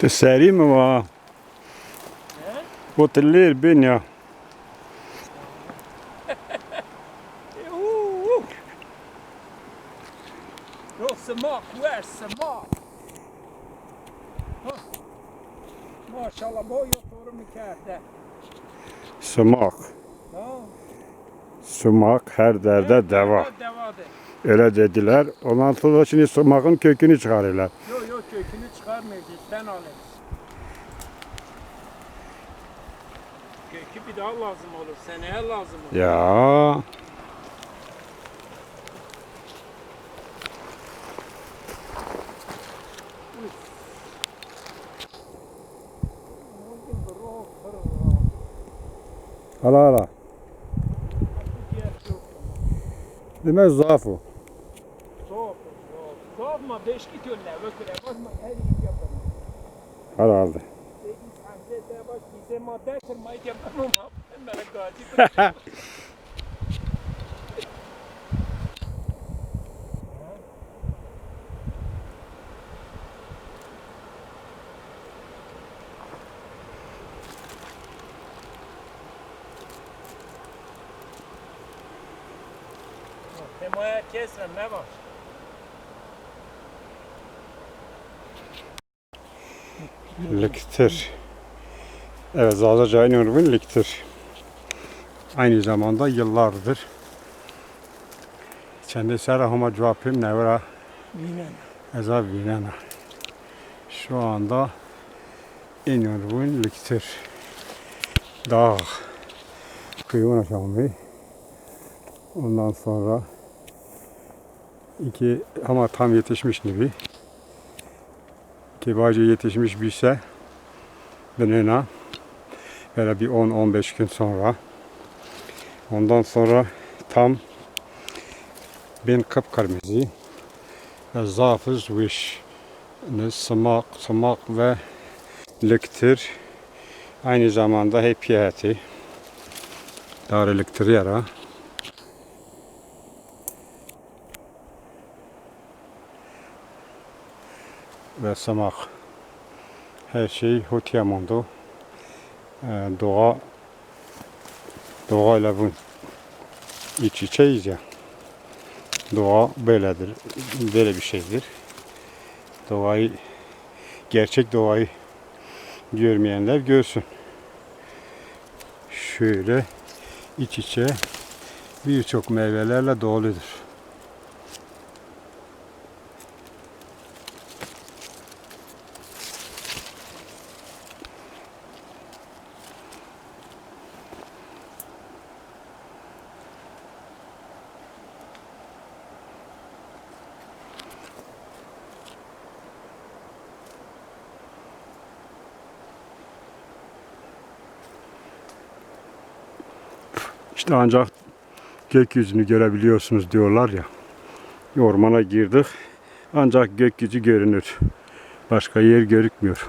Det seri mi var? Oteller bin ja. Ooh. Yo, Samak, where's Samak? Huh. Maşallah boy oturum hikayede. Sumak. Ha? Sumak her derde deva. Devadır. Öyle dediler. Ondan sonra şimdi sumakın kökünü çıkarıyorlar. Yok yok kökünü çıkarmayacağız. Sen alırız. Kökü bir daha lazım olur. Seneye lazım olur. Ya. Hala hala. Demek zayıf o. Soğuk. Soğuk ma beş git önüne. Vöküle bakma her iyi yapalım. Hala hala. Dedi sen de bak Liktir. Evet Zaza Nurgün liktir. Aynı zamanda yıllardır kendisi rahama cevapım nevra eza binena. Şu anda Nurgün liktir. Dağ. Kıyın aşamayı. Ondan sonra iki ama tam yetişmiş gibi. Kibarca yetişmiş şey. Benena. Böyle bir 10-15 gün sonra. Ondan sonra tam ben kıpkırmızı zafız ne sımak, sımak ve liktir aynı zamanda hep yeti dar liktir ve sımak her şey Hutiyamondu. Ee, doğa doğayla bu iç içeyiz ya. Doğa böyledir. Böyle bir şeydir. Doğayı gerçek doğayı görmeyenler görsün. Şöyle iç içe birçok meyvelerle doludur. İşte ancak gökyüzünü görebiliyorsunuz diyorlar ya. Ormana girdik. Ancak gökyüzü görünür. Başka yer görükmüyor.